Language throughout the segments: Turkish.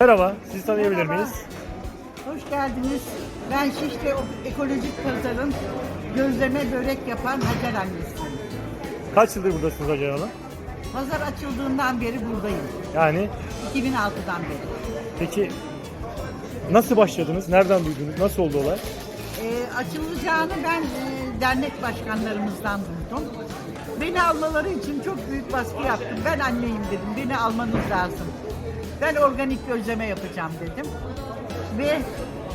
Merhaba, sizi tanıyabilir Merhaba. miyiz? Hoş geldiniz. Ben Şişli Ekolojik Pazar'ın gözleme börek yapan Hacer annesiyim. Kaç yıldır buradasınız Hacer Hanım? Pazar açıldığından beri buradayım. Yani 2006'dan beri. peki nasıl başladınız? Nereden duydunuz? Nasıl oldu olay? Ee, açılacağını ben e, dernek başkanlarımızdan duydum. Beni almaları için çok büyük baskı yaptım. Ben anneyim dedim. Beni almanız lazım. Ben organik gözleme yapacağım dedim. Ve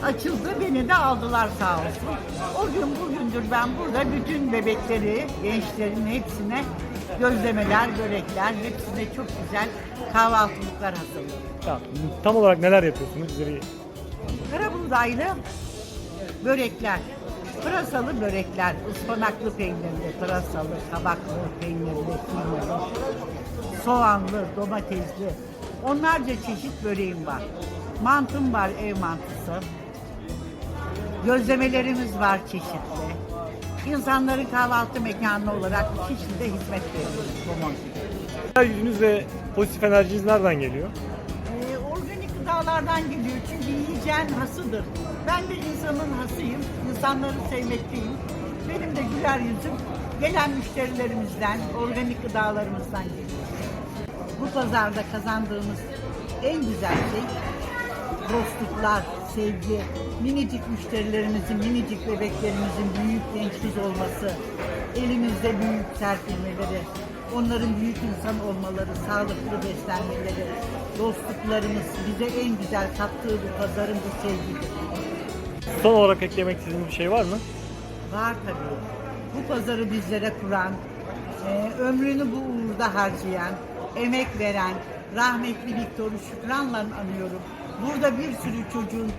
açıldı. Beni de aldılar sağ olsun. O gün bugündür ben burada bütün bebekleri, gençlerin hepsine gözlemeler, börekler, hepsine çok güzel kahvaltılıklar hazırlıyorum. Ya, tam olarak neler yapıyorsunuz? Bize bir Karabuğdaylı börekler, pırasalı börekler, ıspanaklı peynirli, pırasalı, kabaklı, peynirli, kıymalı, soğanlı, domatesli, onlarca çeşit böreğim var. Mantım var, ev mantısı. Gözlemelerimiz var çeşitli. İnsanların kahvaltı mekanı olarak Şişli'de hizmet veriyoruz Somon. güzel yüzünüz ve pozitif enerjiniz nereden geliyor? Ee, organik gıdalardan geliyor çünkü yiyeceğin hasıdır. Ben de insanın hasıyım, insanları sevmekteyim. Benim de güler yüzüm gelen müşterilerimizden, organik gıdalarımızdan geliyor. Bu pazarda kazandığımız en güzel şey dostluklar, sevgi, minicik müşterilerimizin, minicik bebeklerimizin büyük genç kız olması, elimizde büyük serpilmeleri, onların büyük insan olmaları, sağlıklı beslenmeleri, dostluklarımız bize en güzel kattığı bu pazarın bu sevgidir. Son olarak eklemek istediğiniz bir şey var mı? Var tabii. Bu pazarı bizlere kuran, e, ömrünü bu uğurda harcayan, emek veren, rahmetli Viktor'u şükranla anıyorum. Burada bir sürü çocuğun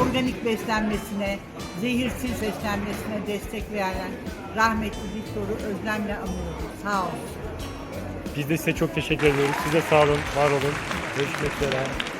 organik beslenmesine, zehirsiz beslenmesine destek veren rahmetli Viktor'u özlemle anıyorum. Sağ olsun. Biz de size çok teşekkür ediyoruz. Size sağ olun, var olun. Görüşmek üzere.